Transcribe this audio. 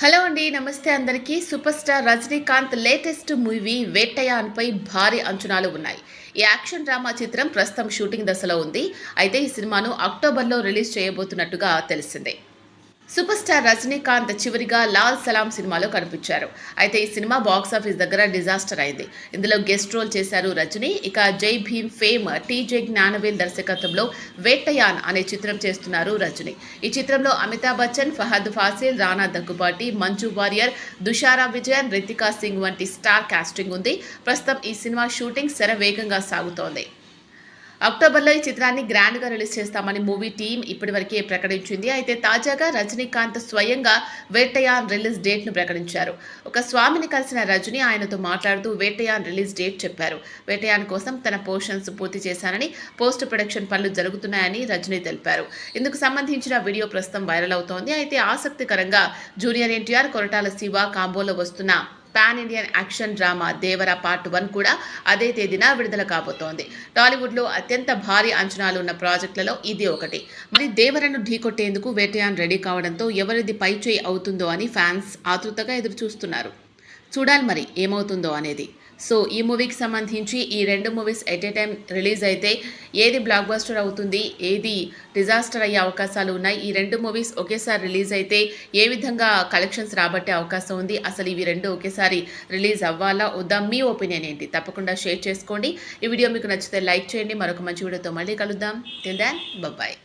Hello అండి నమస్తే అందరికీ. Super star Rajinikanth latest movie వేట్టయాన్పై భారీ అంచనాలు ఉన్నాయి. ఈ యాక్షన్ డ్రామా చిత్రం ప్రస్తుతం షూటింగ్ దశలో ఉంది. అయితే ఈ సినిమాను అక్టోబర్లో రిలీజ్ చేయబోతున్నట్టుగా తెలిసిందే. సూపర్ స్టార్ రజనీకాంత్ చివరిగా లాల్ సలాం సినిమాలో కనిపించారు. అయితే ఈ సినిమా బాక్స్ ఆఫీస్ దగ్గర డిజాస్టర్ అయింది. ఇందులో గెస్ట్ రోల్ చేశారు రజనీ. ఇక జై భీమ్ ఫేమ్ టీజే జ్ఞానవేల్ దర్శకత్వంలో వేట్టయాన్ అనే చిత్రం చేస్తున్నారు రజనీ. ఈ చిత్రంలో అమితాబ్ బచ్చన్ ఫహద్ ఫాసిల్ రానా దగ్గుబాటి మంజు వారియర్ దుషారా విజయన్ రితికా సింగ్ వంటి స్టార్ కాస్టింగ్ ఉంది. ప్రస్తుతం ఈ సినిమా షూటింగ్ శరవేగంగా సాగుతోంది. అక్టోబర్లో ఈ చిత్రాన్ని గ్రాండ్గా రిలీజ్ చేస్తామని మూవీ టీం ఇప్పటివరకే ప్రకటించింది. అయితే తాజాగా రజనీకాంత్ స్వయంగా వేటయాన్ రిలీజ్ డేట్ను ప్రకటించారు. ఒక స్వామిని కలిసిన రజనీ ఆయనతో మాట్లాడుతూ వేటయాన్ రిలీజ్ డేట్ చెప్పారు. వేటయాన్ కోసం తన పోర్షన్స్ పూర్తి చేశానని పోస్ట్ ప్రొడక్షన్ పనులు జరుగుతున్నాయని రజనీ తెలిపారు. ఇందుకు సంబంధించిన వీడియో ప్రస్తుతం వైరల్ అవుతోంది. అయితే ఆసక్తికరంగా జూనియర్ ఎన్టీఆర్ కొరటాల శివ కాంబోలో వస్తున్న pan Indian action drama Devara part one కూడా అదే తేదీన విడుదల కాబోతోంది. టాలీవుడ్లో అత్యంత భారీ అంచనాలు ఉన్న ప్రాజెక్టులలో ఇది ఒకటి. మరి దేవరను ఢీకొట్టేందుకు వేటయాన్ రెడీ కావడంతో ఎవరిది పై చేయి అవుతుందో అని ఫ్యాన్స్ ఆతృతగా ఎదురు చూస్తున్నారు చూడాలి మరి ఏమవుతుందో అనేది. సో ఈ మూవీకి సంబంధించి ఈ రెండు movies at a time release అయితే ఏది బ్లాక్ బస్టర్ అవుతుంది ఏది డిజాస్టర్ అయ్యే అవకాశాలు ఉన్నాయి ఈ రెండు మూవీస్ ఒకేసారి రిలీజ్ అయితే ఏ విధంగా కలెక్షన్స్ రాబట్టే అవకాశం ఉంది అసలు ఇవి రెండు ఒకేసారి రిలీజ్ అవ్వాలా వద్దా మీ ఒపీనియన్ ఏంటి? తప్పకుండా షేర్ చేసుకోండి. ఈ వీడియో మీకు నచ్చితే లైక్ చేయండి. మరొక మంచి వీడియోతో మళ్ళీ కలుద్దాం. తిల్ దాన్ బాయ్